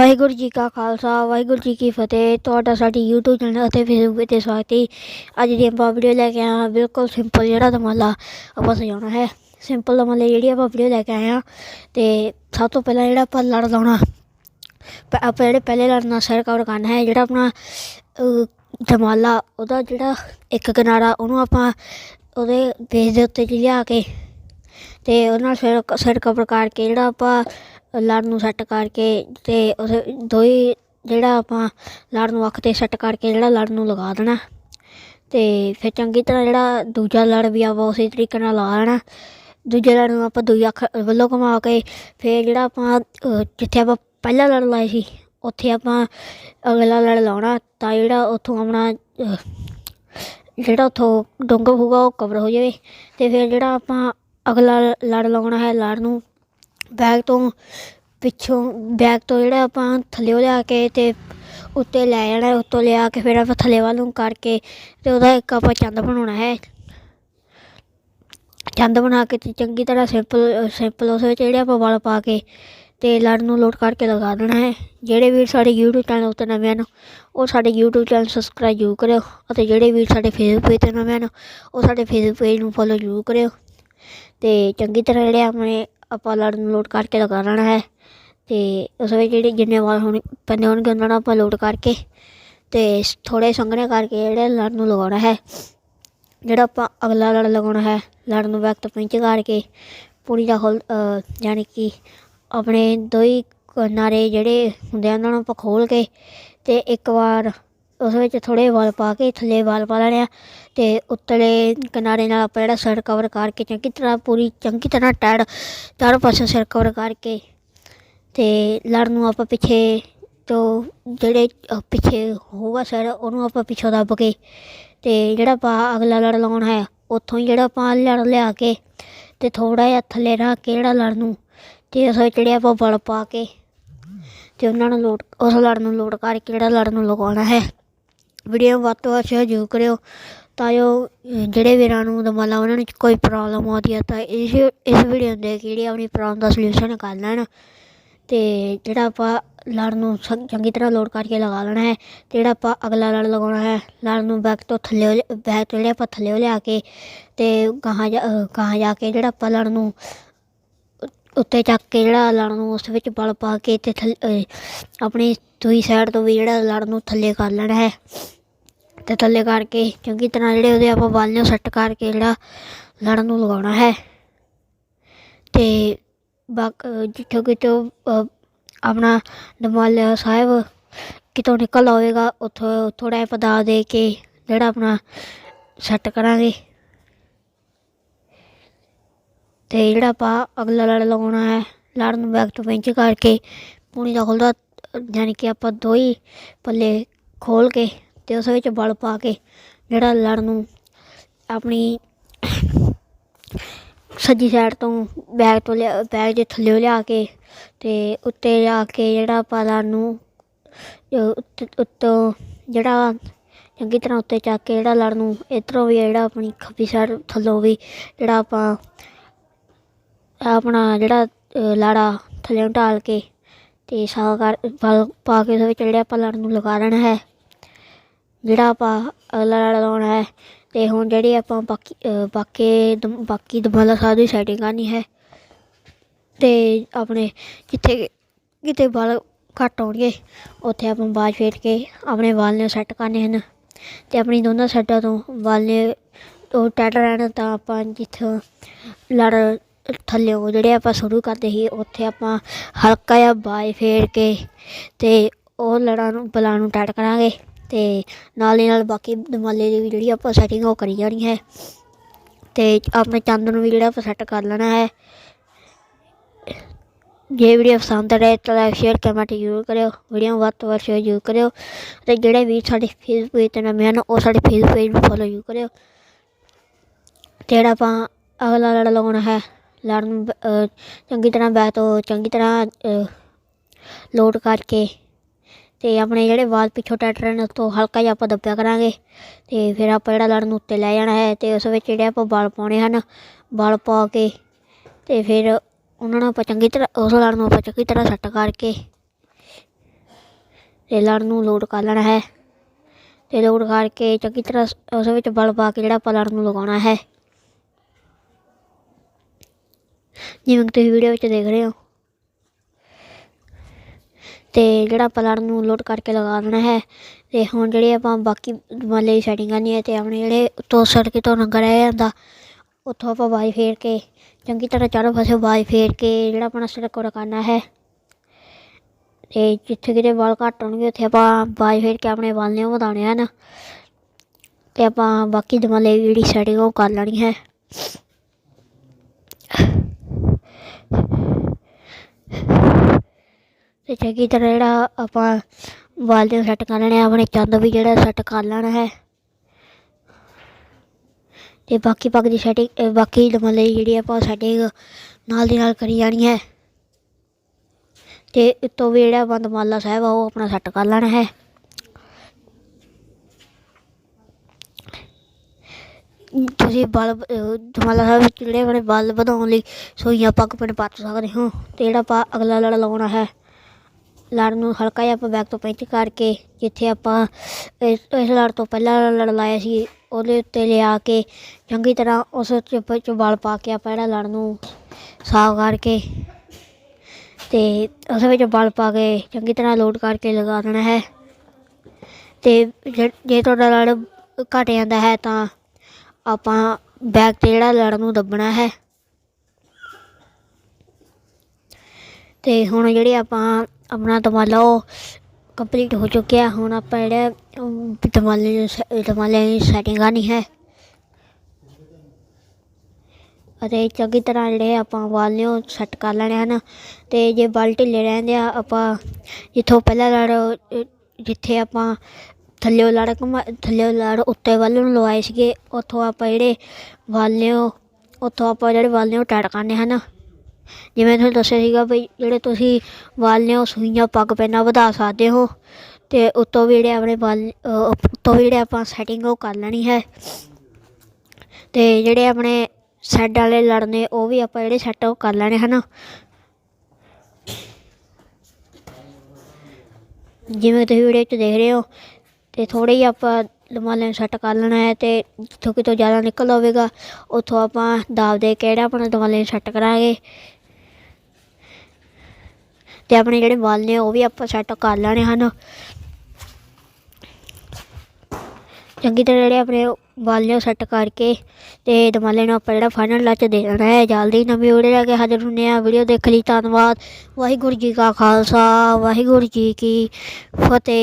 ਵਾਹਿਗੁਰੂ ਜੀ ਕਾ ਖਾਲਸਾ ਵਾਹਿਗੁਰੂ ਜੀ ਕੀ ਫਤਿਹ। ਤੁਹਾਡਾ ਸਾਡੀ YouTube ਚੈਨਲ ਅਤੇ Facebook ਤੇ ਸਵਾਗਤ ਹੈ। ਅੱਜ ਦੀ ਆਪਾਂ ਵੀਡੀਓ ਲੈ ਕੇ ਆਏ ਹਾਂ। ਬਿਲਕੁਲ ਸਿੰਪਲ ਜਿਹੜਾ ਦਮਾਲਾ ਆਪਾਂ ਸਜਾਉਣਾ ਹੈ। ਸਿੰਪਲ ਦਮਾਲੇ ਜਿਹੜੀ ਆਪਾਂ ਵੀਡੀਓ ਲੈ ਕੇ ਆਏ ਹਾਂ। ਤੇ ਸਭ ਤੋਂ ਪਹਿਲਾਂ ਜਿਹੜਾ ਆਪਾਂ ਲੜ ਲਾਉਣਾ ਪ- ਆਪਾਂ ਜਿਹੜੇ ਪਹਿਲੇ ਲੜ ਨਾਲ ਸਿਰ ਕਵਰ ਕਰਨਾ ਹੈ ਜਿਹੜਾ ਆਪਣਾ ਅਹ, ਦਮਾਲਾ ਉਹਦਾ ਜਿਹੜਾ ਇੱਕ ਕਿਨਾਰਾ ਉਹਨੂੰ ਆਪਾਂ ਉਹਦੇ ਬੇਸ ਦੇ ਉੱਤੇ ਲਿਆ ਕੇ ਤੇ ਉਹਨਾਂ ਸਿਰ ਸਿਰ ਕਵਰ ਕਰਕੇ ਜਿਹੜਾ ਆਪਾਂ ਲੜ ਨੂੰ ਸੈੱਟ ਕਰਕੇ ਤੇ ਉਸ ਦੋ ਹੀ ਜਿਹੜਾ ਆਪਾਂ ਲੜ ਨੂੰ ਅੱਖ ਤੇ ਸੈੱਟ ਕਰਕੇ ਜਿਹੜਾ ਲੜ ਨੂੰ ਲਗਾ ਦੇਣਾ। ਤੇ ਫਿਰ ਚੰਗੀ ਤਰ੍ਹਾਂ ਜਿਹੜਾ ਦੂਜਾ ਲੜ ਵੀ ਆਪਾਂ ਉਸੇ ਤਰੀਕੇ ਨਾਲ ਲਾ ਲੈਣਾ। ਦੂਜੇ ਲੜ ਨੂੰ ਆਪਾਂ ਦੂਜੀ ਅੱਖ ਵੱਲੋਂ ਘੁਮਾ ਕੇ ਫਿਰ ਜਿਹੜਾ ਆਪਾਂ ਜਿੱਥੇ ਆਪਾਂ ਪਹਿਲਾ ਲੜ ਲਾਇਆ ਸੀ, ਉੱਥੇ ਆਪਾਂ ਅਗਲਾ ਲੜ ਲਾਉਣਾ ਤਾਂ ਜਿਹੜਾ ਉੱਥੋਂ ਆਪਣਾ ਜਿਹੜਾ ਉੱਥੋਂ ਡੋਂਗਾ ਹੋਊਗਾ ਉਹ ਕਵਰ ਹੋ ਜਾਵੇ। ਤੇ ਫਿਰ ਜਿਹੜਾ ਆਪਾਂ ਅਗਲਾ ਲੜ ਲਾਉਣਾ ਹੈ ਲੜ ਨੂੰ ਬੈਗ ਤੋਂ ਪਿੱਛੋਂ, ਬੈਗ ਤੋਂ ਜਿਹੜਾ ਆਪਾਂ ਥੱਲੇ ਲਿਆ ਕੇ ਤੇ ਉੱਤੇ ਲੈ ਜਾਣਾ, ਉੱਤੋਂ ਲਿਆ ਕੇ ਫਿਰ ਆਪਾਂ ਥੱਲੇ ਵੱਲ ਨੂੰ ਕਰਕੇ ਤੇ ਉਹਦਾ ਇੱਕ ਆਪਾਂ ਚੰਦ ਬਣਾਉਣਾ ਹੈ। ਚੰਦ ਬਣਾ ਕੇ ਤੇ ਚੰਗੀ ਤਰ੍ਹਾਂ ਸਿੰਪਲ ਸਿੰਪਲ ਉਸ ਵਿੱਚ ਜਿਹੜੇ ਆਪਾਂ ਵਾਲ ਪਾ ਕੇ ਤੇ ਲੜ ਨੂੰ ਲੋਡ ਕਰਕੇ ਲਗਾ ਦੇਣਾ ਹੈ। ਜਿਹੜੇ ਵੀਰ ਸਾਡੇ YouTube ਚੈਨਲ ਉੱਤੇ ਨਵੇਂ ਹਨ, ਉਹ ਸਾਡੇ YouTube ਚੈਨਲ ਸਬਸਕ੍ਰਾਈਬ ਜ਼ਰੂਰ ਕਰਿਓ ਅਤੇ ਜਿਹੜੇ ਵੀਰ ਸਾਡੇ Facebook ਪੇਜ ਤੇ ਨਵੇਂ ਹਨ, ਉਹ ਸਾਡੇ Facebook ਪੇਜ ਨੂੰ ਫੋਲੋ ਜ਼ਰੂਰ ਕਰਿਓ। ਤੇ ਚੰਗੀ ਤਰ੍ਹਾਂ ਜਿਹੜੇ ਆਪਣੇ ਆਪਾਂ ਲੜ ਨੂੰ ਲੋਡ ਕਰਕੇ ਲਗਾ ਲੈਣਾ ਹੈ। ਤੇ ਉਸ ਵਿੱਚ ਜਿਹੜੇ ਜਿੰਨੇ ਵਾਲ ਹੋਣੇ ਪੈਂਦੇ ਹੋਣਗੇ ਉਹਨਾਂ ਨੂੰ ਆਪਾਂ ਲੋਡ ਕਰਕੇ ਤੇ ਥੋੜੇ ਸੰਘਣੇ ਕਰਕੇ ਜਿਹੜੇ ਲੜ ਨੂੰ ਲਗਾਉਣਾ ਹੈ। ਜਿਹੜਾ ਆਪਾਂ ਅਗਲਾ ਲੜ ਲਗਾਉਣਾ ਹੈ ਲੜ ਨੂੰ ਬੈਕ ਤੋਂ ਪਿੰਚ ਕਰਕੇ ਪੂਰੀ ਦਾ ਖੋਲ ਅਹ, ਯਾਨੀ ਕਿ ਆਪਣੇ ਦੋ ਹੀ ਕਿਨਾਰੇ ਜਿਹੜੇ ਹੁੰਦੇ ਆ ਉਹਨਾਂ ਨੂੰ ਆਪਾਂ ਖੋਲ ਕੇ ਤੇ ਇੱਕ ਵਾਰ ਉਸ ਵਿੱਚ ਥੋੜੇ ਵਾਲ ਪਾ ਕੇ ਥੱਲੇ ਵਾਲ ਪਾ ਲੈਣੇ ਆ ਤੇ ਉੱਤਲੇ ਕਿਨਾਰੇ ਨਾਲ ਆਪਾਂ ਜਿਹੜਾ ਸਿਰ ਕਵਰ ਕਰਕੇ ਚੰਗੀ ਤਰ੍ਹਾਂ ਪੂਰੀ ਚੰਗੀ ਤਰ੍ਹਾਂ ਟੈੜ ਚਾਰੋਂ ਪਾਸੇ ਸਿਰ ਕਵਰ ਕਰਕੇ ਤੇ ਲੜ ਨੂੰ ਆਪਾਂ ਪਿੱਛੇ ਤੋਂ ਜਿਹੜੇ ਪਿੱਛੇ ਹੋਊਗਾ ਸਿਰ, ਉਹਨੂੰ ਆਪਾਂ ਪਿੱਛੋਂ ਦੱਬ ਕੇ ਤੇ ਜਿਹੜਾ ਆਪਾਂ ਅਗਲਾ ਲੜ ਲਾਉਣਾ ਹੈ, ਉੱਥੋਂ ਹੀ ਜਿਹੜਾ ਆਪਾਂ ਲੜ ਲਿਆ ਕੇ ਤੇ ਥੋੜਾ ਜਿਹਾ ਥੱਲੇ ਰੱਖ ਕੇ ਜਿਹੜਾ ਲੜ ਨੂੰ ਤੇ ਉਸ ਵਿੱਚ ਜਿਹੜੇ ਆਪਾਂ ਬਲ ਪਾ ਕੇ ਤੇ ਉਹਨਾਂ ਨੂੰ ਲੋਡ ਉਸ ਲੜ ਨੂੰ ਲੋਡ ਕਰਕੇ ਜਿਹੜਾ ਲੜ ਨੂੰ ਲਗਾਉਣਾ ਹੈ। ਵੀਡੀਓ ਵੱਧ ਤੋਂ ਵੱਧ ਸ਼ੇਅਰ ਜ਼ਰੂਰ ਕਰਿਓ ਤਾਂ ਜੋ ਜਿਹੜੇ ਵੀਰਾਂ ਨੂੰ ਦਮਾਲਾ ਉਹਨਾਂ ਨੂੰ ਕੋਈ ਪ੍ਰੋਬਲਮ ਆਉਂਦੀ ਹੈ ਤਾਂ ਇਸ ਇਸ ਵੀਡੀਓ ਦੇ ਕੇ ਜਿਹੜੀ ਆਪਣੀ ਪ੍ਰੋਬਲਮ ਦਾ ਸੋਲੂਸ਼ਨ ਕਰ ਲੈਣ। ਤੇ ਜਿਹੜਾ ਆਪਾਂ ਲੜ ਨੂੰ ਸੰ- ਚੰਗੀ ਤਰ੍ਹਾਂ ਲੋਡ ਕਰਕੇ ਲਗਾ ਲੈਣਾ ਹੈ ਤੇ ਜਿਹੜਾ ਆਪਾਂ ਅਗਲਾ ਲੜ ਲਗਾਉਣਾ ਹੈ ਲੜ ਨੂੰ ਬੈਕ ਤੋਂ ਥੱਲੇ ਬੈਕ ਤੋਂ ਜਿਹੜੇ ਆਪਾਂ ਥੱਲੇ ਲਿਆ ਕੇ ਤੇ ਗਾਹਾਂ ਜਾ ਅਹ, ਗਾਹਾਂ ਜਾ ਕੇ ਜਿਹੜਾ ਆਪਾਂ ਲੜ ਨੂੰ ਉੱਤੇ ਚੱਕ ਕੇ ਜਿਹੜਾ ਲੜ ਨੂੰ ਉਸ ਵਿੱਚ ਬਲ ਪਾ ਕੇ ਤੇ ਥੱਲੇ ਆਪਣੀ ਦੂਈ ਸਾਈਡ ਤੋਂ ਵੀ ਜਿਹੜਾ ਲੜ ਨੂੰ ਥੱਲੇ ਕਰ ਲੈਣਾ ਹੈ। ਤੇ ਥੱਲੇ ਕਰਕੇ ਚੰਗੀ ਤਰ੍ਹਾਂ ਜਿਹੜੇ ਉਹਦੇ ਆਪਾਂ ਬਲ ਨੂੰ ਸੈੱਟ ਕਰਕੇ ਜਿਹੜਾ ਲੜ ਨੂੰ ਲਗਾਉਣਾ ਹੈ। ਤੇ ਬਾਕ, ਜਿੱਥੋਂ ਕਿਤੋਂ ਆਪਣਾ ਦਮਾਲਾ ਸਾਹਿਬ ਕਿਤੋਂ ਨਿਕਲ ਆਵੇਗਾ ਉੱਥੋਂ ਥੋੜਾ ਜਿਹਾ ਪਦਾ ਦੇ ਕੇ ਜਿਹੜਾ ਆਪਣਾ ਸੈੱਟ ਕਰਾਂਗੇ। ਤੇ ਜਿਹੜਾ ਆਪਾਂ ਅਗਲਾ ਲੜ ਲਗਾਉਣਾ ਹੈ ਲੜ ਨੂੰ ਬੈਕ ਤੋਂ ਪਿੰਚ ਕਰਕੇ ਪੂਣੀ ਦਾ ਖੁੱਲਦਾ ਯਾਨੀ ਕਿ ਆਪਾਂ ਦੋ ਹੀ ਪੱਲੇ ਖੋਲ ਕੇ ਤੇ ਉਸ ਵਿੱਚ ਬਲ ਪਾ ਕੇ ਜਿਹੜਾ ਲੜ ਨੂੰ ਆਪਣੀ ਸੱਜੀ ਸਾਈਡ ਤੋਂ ਬੈਗ ਤੋਂ ਲਿਆ ਬੈਗ ਦੇ ਥੱਲੇ ਲਿਆ ਕੇ ਤੇ ਉੱਤੇ ਲਿਆ ਕੇ ਜਿਹੜਾ ਆਪਾਂ ਲੜ ਨੂੰ ਉੱਤ- ਉੱਤੋਂ ਜਿਹੜਾ ਚੰਗੀ ਤਰ੍ਹਾਂ ਉੱਤੇ ਚੱਕ ਕੇ ਜਿਹੜਾ ਲੜ ਨੂੰ, ਇੱਧਰੋਂ ਵੀ ਜਿਹੜਾ ਆਪਣੀ ਖੱਬੀ ਸਾਈਡ ਥੱਲੋਂ ਵੀ ਜਿਹੜਾ ਆਪਾਂ ਆਪਣਾ ਜਿਹੜਾ ਲਾੜਾ ਥੱਲੇ ਨੂੰ ਢਾਲ ਕੇ ਤੇ ਸਾਗ ਕਰ, ਪਾ- ਕੇ ਉਹਦੇ ਵਿੱਚ ਜਿਹੜੇ ਆਪਾਂ ਲੜ ਨੂੰ ਲਗਾ ਦੇਣਾ ਹੈ, ਜਿਹੜਾ ਆਪਾਂ ਅਗਲਾ ਲੜ ਲਾਉਣਾ ਹੈ ਤੇ ਹੁਣ ਜਿਹੜੀ ਆਪਾਂ ਬਾਕੀ ਬਾਕੀ ਦਮ- ਬਾਕੀ ਦਮਾਲਾ ਸਾਹਿਬ ਦੀ ਸੈਟਿੰਗ ਕਰਨੀ ਹੈ ਤੇ ਆਪਣੇ ਜਿੱਥੇ ਕਿਤੇ ਵਾਲ ਘੱਟ ਆਉਣਗੇ, ਉੱਥੇ ਆਪਾਂ ਬਾਜ ਫੇਰ ਕੇ ਆਪਣੇ ਵਾਲ ਨੇ ਸੈੱਟ ਕਰਨੇ ਹਨ ਤੇ ਆਪਣੀ ਦੋਨਾਂ ਸਾਈਡਾਂ ਤੋਂ ਵਾਲ ਨੇ, ਉਹ ਟੈਟ ਰਹਿਣ ਤਾਂ ਆਪਾਂ ਜਿੱਥੋਂ ਲੜ ਥੱਲੇ ਜਿਹੜੇ ਆਪਾਂ ਸ਼ੁਰੂ ਕਰਦੇ ਸੀ, ਉੱਥੇ ਆਪਾਂ ਹਲਕਾ ਜਿਹਾ ਬਾਏ ਫੇਰ ਕੇ ਤੇ ਉਹ ਲੜਾਂ ਨੂੰ, ਬਲਾਂ ਨੂੰ ਟੈਟ ਕਰਾਂਗੇ ਤੇ ਨਾਲ ਦੀ ਨਾਲ ਬਾਕੀ ਦਮਾਲੇ ਦੀ ਵੀ ਜਿਹੜੀ ਆਪਾਂ ਸੈਟਿੰਗ ਉਹ ਕਰੀ ਜਾਣੀ ਹੈ। ਤੇ ਆਪਣੇ ਚੰਦ ਨੂੰ ਵੀ ਜਿਹੜਾ ਆਪਾਂ ਸੈੱਟ ਕਰ ਲੈਣਾ ਹੈ। ਜੇ ਵੀਡੀਓ ਪਸੰਦ ਆਏ ਤਾਂ ਲਾਈਕ ਸ਼ੇਅਰ ਕਮੈਂਟ ਜ਼ਰੂਰ ਕਰਿਓ। ਵੀਡੀਓ ਵੱਧ ਤੋਂ ਵੱਧ ਸ਼ੇਅਰ ਜ਼ਰੂਰ ਕਰਿਓ। ਤੇ ਜਿਹੜੇ ਵੀ ਸਾਡੇ ਫੇਸਬੁੱਕ ਪੇਜ ਤੇ ਨਵੇਂ ਹਨ, ਉਹ ਸਾਡੇ ਫੇਸਬੁੱਕ ਪੇਜ ਨੂੰ ਫੋਲੋ ਜ਼ਰੂਰ ਕਰਿਓ। ਤੇ ਜਿਹੜਾ ਆਪਾਂ ਅਗਲਾ ਲੜਾ ਲਾਉਣਾ ਹੈ ਲੜ ਨੂੰ ਬ- ਚੰਗੀ ਤਰ੍ਹਾਂ ਬੈਕ ਤੋਂ ਚੰਗੀ ਤਰ੍ਹਾਂ ਲੋਡ ਕਰਕੇ ਤੇ ਆਪਣੇ ਜਿਹੜੇ ਵਾਲ ਪਿੱਛੋਂ ਟੱਟ ਰਹੇ ਨੇ, ਉੱਤੋਂ ਹਲਕਾ ਜਿਹਾ ਆਪਾਂ ਦੱਬਿਆ ਕਰਾਂਗੇ ਤੇ ਫਿਰ ਆਪਾਂ ਜਿਹੜਾ ਲੜ ਨੂੰ ਉੱਤੇ ਲੈ ਜਾਣਾ ਹੈ ਤੇ ਉਸ ਵਿੱਚ ਜਿਹੜੇ ਆਪਾਂ ਵਾਲ ਪਾਉਣੇ ਹਨ, ਵਾਲ ਪਾ ਕੇ ਤੇ ਫਿਰ ਉਹਨਾਂ ਨੂੰ ਆਪਾਂ ਚੰਗੀ ਤਰ੍ਹਾਂ, ਉਸ ਲੜ ਨੂੰ ਆਪਾਂ ਚੰਗੀ ਤਰ੍ਹਾਂ ਸੈੱਟ ਕਰਕੇ ਤੇ ਲੜ ਨੂੰ ਲੋਡ ਕਰ ਲੈਣਾ ਹੈ ਤੇ ਲੋਡ ਕਰਕੇ ਚੰਗੀ ਤਰ੍ਹਾਂ ਉਸ ਵਿੱਚ ਬਲ ਪਾ ਕੇ ਜਿਹੜਾ ਆਪਾਂ ਲੜ ਨੂੰ ਲਗਾਉਣਾ ਹੈ। ਜਿਵੇਂ ਕਿ ਤੁਸੀਂ ਵੀਡੀਓ ਵਿੱਚ ਦੇਖ ਰਹੇ ਹੋ। ਤੇ ਜਿਹੜਾ ਆਪਾਂ ਲੜ ਨੂੰ ਲੋਡ ਕਰਕੇ ਲਗਾ ਦੇਣਾ ਹੈ, ਤੇ ਹੁਣ ਜਿਹੜੇ ਆਪਾਂ ਬਾਕੀ ਵਾਲੇ ਦੀ ਸੈਟਿੰਗ ਕਰਨੀ ਹੈ ਤੇ ਆਪਣੇ ਜਿਹੜੇ ਤੋਂ ਸੜਕ ਤੋਂ ਨੰਗਾ ਰਹਿ ਜਾਂਦਾ, ਉੱਥੋਂ ਆਪਾਂ ਬਾਈ ਫੇਰ ਕੇ, ਚੰਗੀ ਤਰ੍ਹਾਂ ਚਾਰੋਂ ਪਾਸੇ ਬਾਈ ਫੇਰ ਕੇ ਜਿਹੜਾ ਆਪਣਾ ਸੜਕ ਉਹ ਹੈ। ਤੇ ਜਿੱਥੇ ਕਿਤੇ ਵਾਲ ਘੱਟ ਹੋਣਗੇ, ਉੱਥੇ ਆਪਾਂ ਬਾਈ ਫੇਰ ਕੇ ਆਪਣੇ ਵਾਲ ਨੇ ਉਹ ਵਧਾਉਣੇ ਹਨ। ਤੇ ਆਪਾਂ ਬਾਕੀ ਦਮਾਲੇ ਦੀ ਜਿਹੜੀ ਸੈਟਿੰਗ ਉਹ ਕਰ ਲੈਣੀ ਹੈ। ਤੇ ਚੰਗੀ ਤਰ੍ਹਾਂ ਜਿਹੜਾ ਆਪਾਂ ਵਾਲ ਦੇ ਸੈੱਟ ਕਰ ਲੈਣੇ ਆ, ਆਪਣੇ ਚੰਦ ਵੀ ਜਿਹੜਾ ਸੈੱਟ ਕਰ ਲੈਣਾ ਹੈ। ਤੇ ਬਾਕੀ ਪੱਗ ਦੀ ਸੈਟਿੰਗ ਬਾਕੀ ਦਮਾਲੇ ਦੀ ਜਿਹੜੀ ਆਪਾਂ ਸੈਟਿੰਗ ਨਾਲ ਦੀ ਨਾਲ ਕਰੀ ਜਾਣੀ ਹੈ। ਤੇ ਉੱਤੋਂ ਵੀ ਜਿਹੜਾ ਬੰਦ ਮਾਲਾ ਸਾਹਿਬ ਆ ਉਹ ਆਪਣਾ ਸੈੱਟ ਕਰ ਲੈਣਾ ਹੈ। ਤੁਸੀਂ ਬਲ ਦਮਾਲਾ ਸਾਹਿਬ ਵਿੱਚ ਜਿਹੜੇ ਆਪਣੇ ਬਲ ਵਧਾਉਣ ਲਈ ਸੋਈਆਂ ਪੱਗ ਪਿੰਡ ਪੱਤ ਸਕਦੇ ਹੋ ਤੇ ਜਿਹੜਾ ਆਪਾਂ ਅਗਲਾ ਲੜ ਲਾਉਣਾ ਹੈ। ਲੜ ਨੂੰ ਹਲਕਾ ਜਿਹਾ ਆਪਾਂ ਬੈਕ ਤੋਂ ਪੈਂਚ ਕਰਕੇ, ਜਿੱਥੇ ਆਪਾਂ ਇਸ ਇਸ ਲੜ ਤੋਂ ਪਹਿਲਾਂ ਲੜ ਲਾਇਆ ਸੀ, ਉਹਦੇ ਉੱਤੇ ਲਿਆ ਕੇ ਚੰਗੀ ਤਰ੍ਹਾਂ ਉਸ ਚੁੱਪ ਚ ਵਲ ਪਾ ਕੇ ਆਪਾਂ ਜਿਹੜਾ ਲੜ ਨੂੰ ਸਾਫ਼ ਕਰਕੇ ਤੇ ਉਸ ਵਿੱਚ ਵਲ ਪਾ ਕੇ ਚੰਗੀ ਤਰ੍ਹਾਂ ਲੋਡ ਕਰਕੇ ਲਗਾ ਦੇਣਾ ਹੈ। ਤੇ ਜੇ ਜੇ ਤੁਹਾਡਾ ਲੜ ਘਟ ਜਾਂਦਾ ਹੈ ਤਾਂ ਆਪਾਂ ਬੈਕ ਤੇ ਜਿਹੜਾ ਲੜ ਨੂੰ ਦੱਬਣਾ ਹੈ। ਤੇ ਹੁਣ ਜਿਹੜੇ ਆਪਾਂ ਆਪਣਾ ਦਮਾਲਾ ਉਹ ਕੰਪਲੀਟ ਹੋ ਚੁੱਕਿਆ। ਹੁਣ ਆਪਾਂ ਜਿਹੜੇ ਅਮ, ਦਮਾਲੇ ਦੀ ਸ- ਦਮਾਲੇ ਦੀ ਸੈਟਿੰਗ ਕਰਨੀ ਹੈ। ਅਤੇ ਚੰਗੀ ਤਰ੍ਹਾਂ ਜਿਹੜੇ ਆਪਾਂ ਵਾਲ ਨੇ ਉਹ ਸੈੱਟ ਕਰ ਲੈਣੇ ਹਨ। ਤੇ ਜੇ ਵਾਲ ਢਿੱਲੇ ਰਹਿੰਦੇ ਆ ਆਪਾਂ ਜਿੱਥੋਂ ਪਹਿਲਾਂ ਲੜ ਜਿੱਥੇ ਆਪਾਂ ਥੱਲੇ ਲੜ ਘੁਮਾ ਥੱਲੇ ਲੜ ਉੱਤੇ ਵੱਲ ਨੂੰ ਲਵਾਏ ਸੀਗੇ ਉੱਥੋਂ ਆਪਾਂ ਜਿਹੜੇ ਵਾਲ ਨੇ ਉੱਥੋਂ ਆਪਾਂ ਜਿਹੜੇ ਵਾਲ ਨੇ ਉਹ ਟੈਟ ਕਰਨੇ ਹਨ। ਜਿਵੇਂ ਤੁਹਾਨੂੰ ਦੱਸਿਆ ਸੀਗਾ ਵੀ ਜਿਹੜੇ ਤੁਸੀਂ ਵਾਲ ਨੇ ਉਹ ਸੂਈਆਂ ਪੱਗ ਪੈਨਾ ਵਧਾ ਸਕਦੇ ਹੋ ਤੇ ਉੱਤੋਂ ਵੀ ਜਿਹੜੇ ਆਪਣੇ ਵਾਲ ਉੱਤੋਂ ਵੀ ਜਿਹੜੇ ਆਪਾਂ ਸੈਟਿੰਗ ਉਹ ਕਰ ਲੈਣੀ ਹੈ। ਤੇ ਜਿਹੜੇ ਆਪਣੇ ਸੈੱਡ ਵਾਲੇ ਲੜਨੇ ਉਹ ਵੀ ਆਪਾਂ ਜਿਹੜੇ ਸੈੱਟ ਉਹ ਕਰ ਲੈਣੇ, ਹਨ? ਜਿਵੇਂ ਤੁਸੀਂ ਵੀਡੀਓ 'ਚ ਦੇਖ ਰਹੇ ਹੋ, ਤੇ ਥੋੜੇ ਹੀ ਆਪਾਂ ਦਮਾਲੇ ਨੂੰ ਸੈੱਟ ਕਰ ਲੈਣਾ ਹੈ ਤੇ ਜਿੱਥੋਂ ਕਿਤੋਂ ਜ਼ਿਆਦਾ ਨਿਕਲ ਹੋਵੇਗਾ ਉੱਥੋਂ ਆਪਾਂ ਦਾਬ ਦੇ ਕਿਹੜਾ ਆਪਣਾ ਦਮਾਲੇ ਨੂੰ ਸੈੱਟ ਕਰਾਂਗੇ। ਤੇ ਆਪਣੇ ਜਿਹੜੇ ਵਾਲ ਨੇ ਉਹ ਵੀ ਆਪਾਂ ਸੈੱਟ ਕਰ ਲੈਣੇ ਹਨ। ਚੰਗੀ ਤਰ੍ਹਾਂ ਜਿਹੜੇ ਆਪਣੇ ਵਾਲ ਨੇ ਸੈੱਟ ਕਰਕੇ ਤੇ ਦਮਾਲੇ ਨੂੰ ਆਪਾਂ ਜਿਹੜਾ ਫਾਈਨਲ ਟੱਚ ਦੇ ਦੇਣਾ ਹੈ, ਜਲਦੀ ਨਵੀਂ ਵੀਡੀਓ ਲੈ ਕੇ ਹਾਜ਼ਰ ਹੁੰਦੇ ਆ ਵੀਡੀਓ ਦੇਖ ਲਈ, ਧੰਨਵਾਦ। ਵਾਹਿਗੁਰੂ ਜੀ ਕਾ ਖਾਲਸਾ, ਵਾਹਿਗੁਰੂ ਜੀ ਕੀ ਫਤਿਹ।